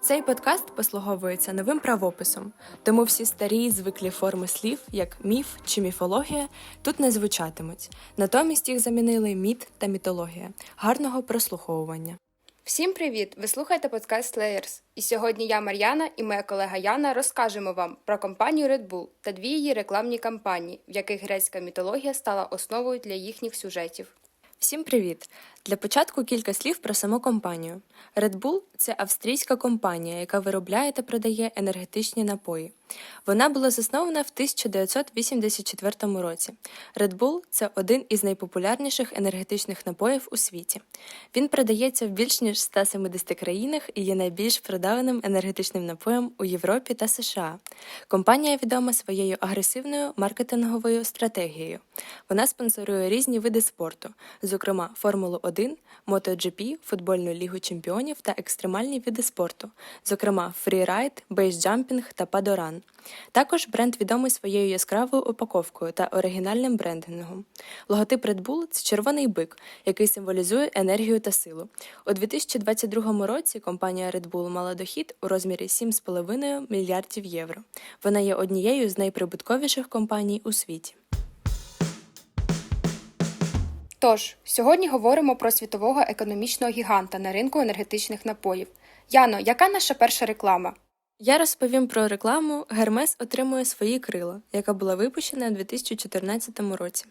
Цей подкаст послуговується новим правописом, тому всі старі звиклі форми слів, як міф чи міфологія, тут не звучатимуть. Натомість їх замінили міт та мітологія. Гарного прослуховування. Всім привіт! Ви слухаєте подкаст Layers. І сьогодні я, Мар'яна, і моя колега Яна розкажемо вам про компанію Red Bull та дві її рекламні кампанії, в яких грецька мітологія стала основою для їхніх сюжетів. Всім привіт! Для початку кілька слів про саму компанію. Red Bull – це австрійська компанія, яка виробляє та продає енергетичні напої. Вона була заснована в 1984 році. Red Bull – це один із найпопулярніших енергетичних напоїв у світі. Він продається в більш ніж 170 країнах і є найбільш продаваним енергетичним напоєм у Європі та США. Компанія відома своєю агресивною маркетинговою стратегією. Вона спонсорує різні види спорту, зокрема Формулу 1, MotoGP, футбольну лігу чемпіонів та екстремальні види спорту, зокрема фрірайд, бейсджампінг та падоран. Також бренд відомий своєю яскравою упаковкою та оригінальним брендингом. Логотип Red Bull – це червоний бик, який символізує енергію та силу. У 2022 році компанія Red Bull мала дохід у розмірі 7,5 мільярдів євро. Вона є однією з найприбутковіших компаній у світі. Тож, сьогодні говоримо про світового економічного гіганта на ринку енергетичних напоїв. Яно, яка наша перша реклама? Я розповім про рекламу Гермес отримує свої крила, яка була випущена у 2014 році.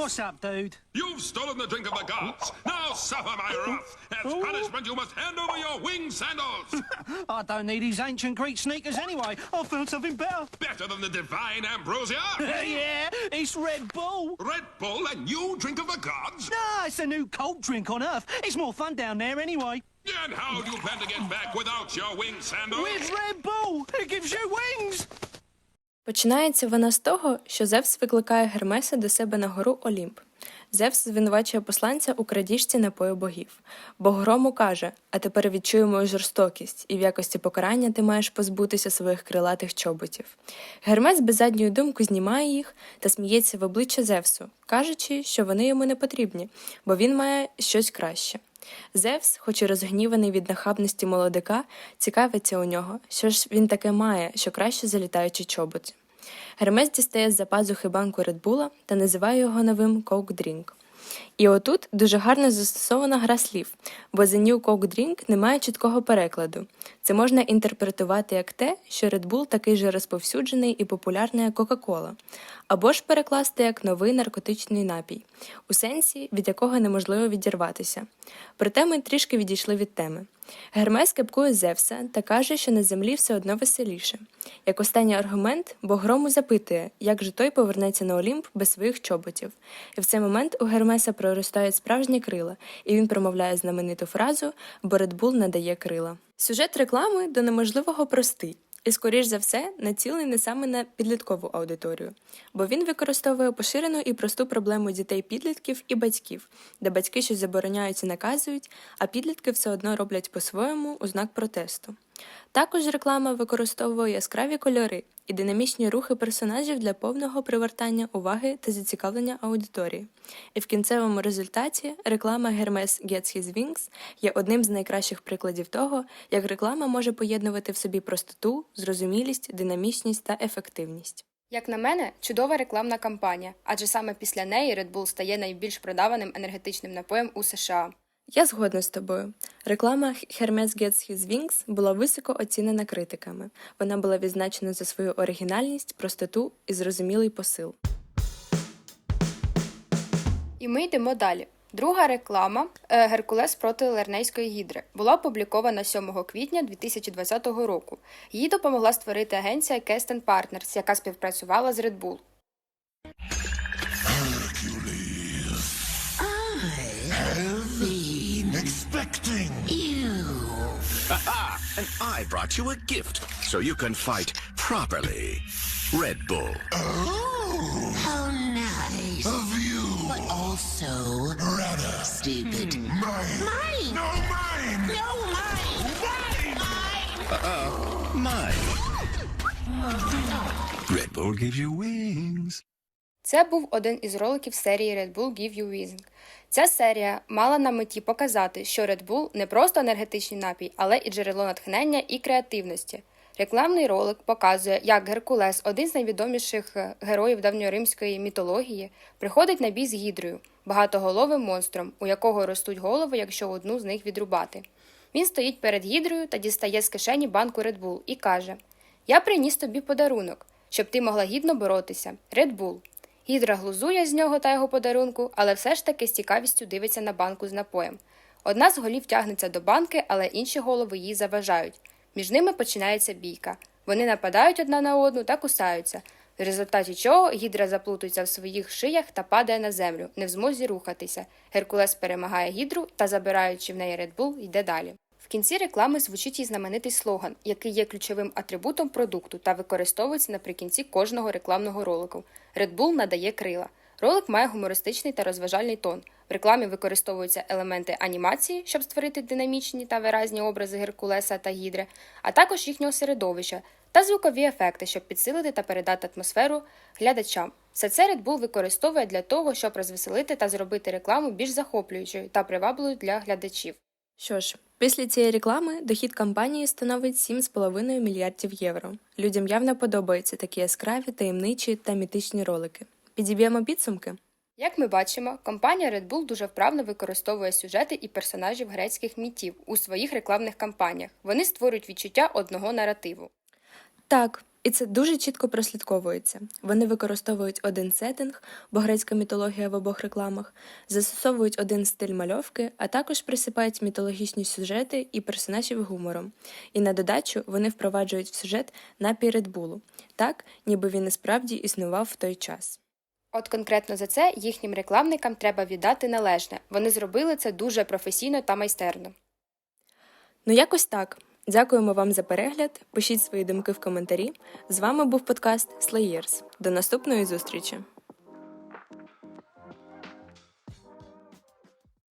What's up, dude? You've stolen the drink of the gods. Now suffer my wrath. As punishment, you must hand over your winged sandals. I don't need these ancient Greek sneakers anyway. I'll found something better. Better than the divine ambrosia. yeah, it's Red Bull. Red Bull, a new drink of the gods? Nah, it's a new cold drink on Earth. It's more fun down there anyway. And how do you plan to get back without your winged sandals? With Red Bull, it gives you wings. Починається вона з того, що Зевс викликає Гермеса до себе на гору Олімп. Зевс звинувачує посланця у крадіжці напою богів. Бог грому каже: А тепер відчую мою жорстокість, і в якості покарання ти маєш позбутися своїх крилатих чоботів. Гермес без задньої думки знімає їх та сміється в обличчя Зевсу, кажучи, що вони йому не потрібні, бо він має щось краще. Зевс, хоч і розгніваний від нахабності молодика, цікавиться у нього, що ж він таке має, що краще залітаючи чоботи. Гермес дістає з-за пазухи банку Редбула та називає його новим Drink. І отут дуже гарно застосована гра слів, бо The New Coke Drink немає чіткого перекладу. Це можна інтерпретувати як те, що Red Bull такий же розповсюджений і популярний, як Coca-Cola, або ж перекласти як новий наркотичний напій, у сенсі, від якого неможливо відірватися. Проте ми трішки відійшли від теми. Гермес кепкує Зевса та каже, що на землі все одно веселіше. Як останній аргумент, Богрому запитує, як же той повернеться на Олімп без своїх чоботів. І в цей момент у Гермеса проростають справжні крила, і він промовляє знамениту фразу Боредбул надає крила. Сюжет реклами до неможливого простий. І, скоріш за все, націлений саме на підліткову аудиторію, бо він використовує поширену і просту проблему дітей-підлітків і батьків, де батьки щось забороняють і наказують, а підлітки все одно роблять по-своєму у знак протесту. Також реклама використовує яскраві кольори і динамічні рухи персонажів для повного привертання уваги та зацікавлення аудиторії. І в кінцевому результаті реклама Hermes Gets His Wings є одним з найкращих прикладів того, як реклама може поєднувати в собі простоту, зрозумілість, динамічність та ефективність. Як на мене, чудова рекламна кампанія, адже саме після неї Red Bull стає найбільш продаваним енергетичним напоєм у США. Я згодна з тобою. Реклама Hermes Gets His Wings була високо оцінена критиками. Вона була відзначена за свою оригінальність, простоту і зрозумілий посил. І ми йдемо далі. Друга реклама е, Геркулес проти Лернейської гідри була опублікована 7 квітня 2020 року. Їй допомогла створити агенція Kesten Partners, яка співпрацювала з Red Bull. I brought you a gift so you can fight properly. Red Bull. Oh, How nice. of you. But also Rather. stupid. Hmm. Mine. Mine. No, mine. No, mine. Mine. Mine. Uh-oh. Mine. Red Bull gives you wings. Це був один із роликів серії Red Bull Give You Wings. Ця серія мала на меті показати, що Red Bull не просто енергетичний напій, але і джерело натхнення і креативності. Рекламний ролик показує, як Геркулес, один з найвідоміших е, героїв давньоримської мітології, приходить на бій з гідрою, багатоголовим монстром, у якого ростуть голови, якщо одну з них відрубати. Він стоїть перед гідрою та дістає з кишені банку Red Bull і каже: Я приніс тобі подарунок, щоб ти могла гідно боротися. Red Bull. Гідра глузує з нього та його подарунку, але все ж таки з цікавістю дивиться на банку з напоєм. Одна з голів тягнеться до банки, але інші голови їй заважають. Між ними починається бійка. Вони нападають одна на одну та кусаються, в результаті чого гідра заплутується в своїх шиях та падає на землю, не в змозі рухатися. Геркулес перемагає гідру та, забираючи в неї Bull, йде далі. Кінці реклами звучить і знаменитий слоган, який є ключовим атрибутом продукту та використовується наприкінці кожного рекламного ролику. Red Bull надає крила. Ролик має гумористичний та розважальний тон. В рекламі використовуються елементи анімації, щоб створити динамічні та виразні образи Геркулеса та Гідри, а також їхнього середовища та звукові ефекти, щоб підсилити та передати атмосферу глядачам. Все це Red Bull використовує для того, щоб розвеселити та зробити рекламу більш захоплюючою та привабливою для глядачів. Що ж, після цієї реклами дохід компанії становить 7,5 мільярдів євро. Людям явно подобаються такі яскраві, таємничі та мітичні ролики. Підіб'ємо підсумки. Як ми бачимо, компанія Red Bull дуже вправно використовує сюжети і персонажів грецьких мітів у своїх рекламних кампаніях. Вони створюють відчуття одного наративу. Так, і це дуже чітко прослідковується. Вони використовують один сеттинг, бо грецька мітологія в обох рекламах, застосовують один стиль мальовки, а також присипають мітологічні сюжети і персонажів гумором. І на додачу вони впроваджують в сюжет напій Red так, ніби він і справді існував в той час. От конкретно за це їхнім рекламникам треба віддати належне. Вони зробили це дуже професійно та майстерно. Ну, якось так. Дякуємо вам за перегляд. Пишіть свої думки в коментарі. З вами був подкаст Slayers. До наступної зустрічі!